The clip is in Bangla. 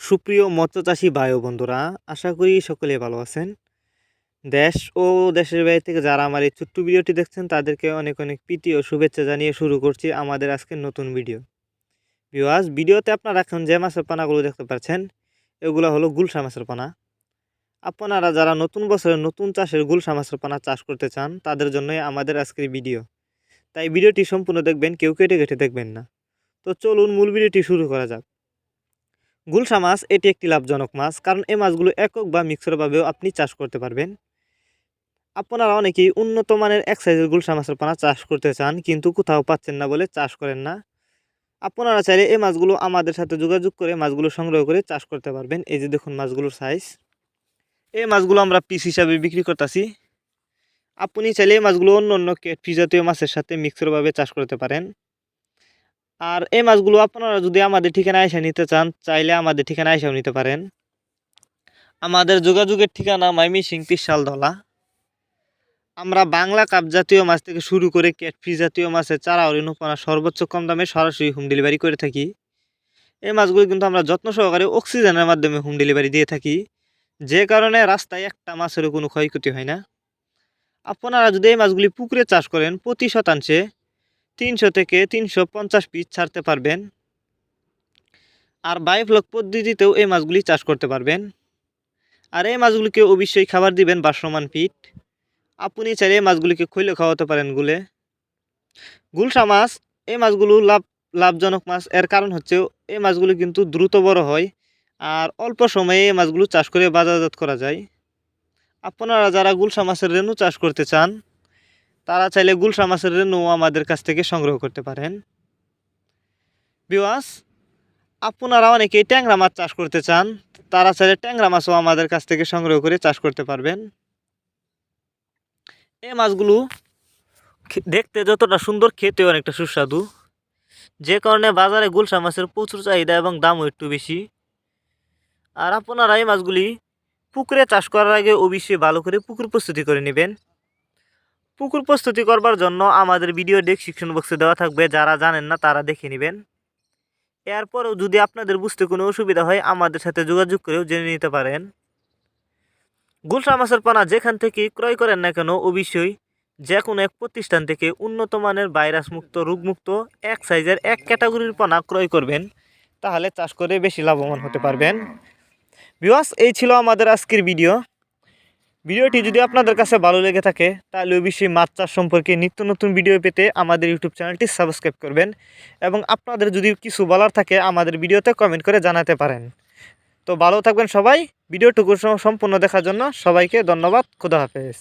সুপ্রিয় মৎস্যচাষী ও বন্ধুরা, আশা করি সকলে ভালো আছেন। দেশ ও দেশের বাইরে থেকে যারা আমার এই ছোট্ট ভিডিওটি দেখছেন, তাদেরকে অনেক অনেক প্রীতি ও শুভেচ্ছা জানিয়ে শুরু করছি আমাদের আজকের নতুন ভিডিও। বিওয়াজ ভিডিওতে আপনারা এখন যে মাছের পানাগুলো দেখতে পাচ্ছেন, এগুলো হলো গুলশা মাছের পানা। আপনারা যারা নতুন বছরের নতুন চাষের গুলশা মাছের পানা চাষ করতে চান, তাদের জন্যই আমাদের আজকের ভিডিও। তাই ভিডিওটি সম্পূর্ণ দেখবেন, কেউ কেটে কেটে দেখবেন না। তো চলুন মূল ভিডিওটি শুরু করা যাক। গুলশা মাছ এটি একটি লাভজনক মাছ, কারণ এই মাছগুলো একক বা মিক্সরভাবেও আপনি চাষ করতে পারবেন। আপনারা অনেকেই উন্নত মানের এক সাইজের গুলশা মাছের পানা চাষ করতে চান, কিন্তু কোথাও পাচ্ছেন না বলে চাষ করেন না। আপনারা চাইলে এই মাছগুলো আমাদের সাথে যোগাযোগ করে মাছগুলো সংগ্রহ করে চাষ করতে পারবেন। এই যে দেখুন মাছগুলোর সাইজ এই মাছগুলো আমরা পিস হিসাবে বিক্রি করতেছি। আপনি চাইলে এই মাছগুলো অন্য অন্য কেটফি জাতীয় মাছের সাথে মিক্সরভাবে চাষ করতে পারেন। আর এই মাছগুলো আপনারা যদি আমাদের ঠিকানা এসে নিতে চান, চাইলে আমাদের ঠিকানা এসেও নিতে পারেন। আমাদের যোগাযোগের ঠিকানা মাইমি সিং ধলা আমরা বাংলা কাপ জাতীয় মাছ থেকে শুরু করে ক্যাটফি জাতীয় মাছের চারা ও রেণুপানা সর্বোচ্চ কম দামে সরাসরি হোম ডেলিভারি করে থাকি। এই মাছগুলো কিন্তু আমরা যত্ন সহকারে অক্সিজেনের মাধ্যমে হোম ডেলিভারি দিয়ে থাকি। যে কারণে রাস্তায় একটা মাছেরও কোনো ক্ষয়ক্ষতি হয় না। আপনারা যদি এই মাছগুলি পুকুরে চাষ করেন, প্রতি শতাংশে তিনশো থেকে তিনশো পঞ্চাশ পিস ছাড়তে পারবেন। আর বায়োফ্লক পদ্ধতিতেও এই মাছগুলি চাষ করতে পারবেন। আর এই মাছগুলিকে অবশ্যই খাবার দিবেন বাসমান পিট আপনি চাইলে এই মাছগুলিকে খৈলে খাওয়াতে পারেন গুলে। গুলশা মাছ, এই মাছগুলো লাভ, লাভজনক মাছ। এর কারণ হচ্ছে এই মাছগুলি কিন্তু দ্রুত বড় হয় আর অল্প সময়ে এই মাছগুলো চাষ করে বাজারজাত করা যায়। আপনারা যারা গুলশা মাছের রেণু চাষ করতে চান তারা চাইলে গুলশা মাছের রেণু আমাদের কাছ থেকে সংগ্রহ করতে পারেন। বিওয়াস আপনারা অনেকেই ট্যাংরা মাছ চাষ করতে চান, তারা চাইলে ট্যাংরা মাছও আমাদের কাছ থেকে সংগ্রহ করে চাষ করতে পারবেন। এই মাছগুলো দেখতে যতটা সুন্দর খেতে অনেকটা সুস্বাদু। যে কারণে বাজারে গুলশা মাছের প্রচুর চাহিদা এবং দামও একটু বেশি। আর আপনারা এই মাছগুলি পুকুরে চাষ করার আগে অবশ্যই ভালো করে পুকুর প্রস্তুতি করে নেবেন। পুকুর প্রস্তুতি করবার জন্য আমাদের ভিডিও ডেসক্রিপশন বক্সে দেওয়া থাকবে, যারা জানেন না তারা দেখে নেবেন। এরপরেও যদি আপনাদের বুঝতে কোনো অসুবিধা হয়, আমাদের সাথে যোগাযোগ করেও জেনে নিতে পারেন। গুলশা মাছের পানা যেখান থেকে ক্রয় করেন না কেন, অবশ্যই যে কোনো এক প্রতিষ্ঠান থেকে উন্নত মানের ভাইরাস মুক্ত রোগমুক্ত এক সাইজের এক ক্যাটাগরির পানা ক্রয় করবেন, তাহলে চাষ করে বেশি লাভবান হতে পারবেন। বিওয়াস এই ছিল আমাদের আজকের ভিডিও ভিডিওটি যদি আপনাদের কাছে ভালো লেগে থাকে, তাহলে অবশ্যই মাছ চাষ সম্পর্কে নিত্য নতুন ভিডিও পেতে আমাদের ইউটিউব চ্যানেলটি সাবস্ক্রাইব করবেন এবং আপনাদের যদি কিছু বলার থাকে, আমাদের ভিডিওতে কমেন্ট করে জানাতে পারেন। তো ভালো থাকবেন সবাই, ভিডিওটুকু সম্পূর্ণ দেখার জন্য সবাইকে ধন্যবাদ, খুদা হাফেজ।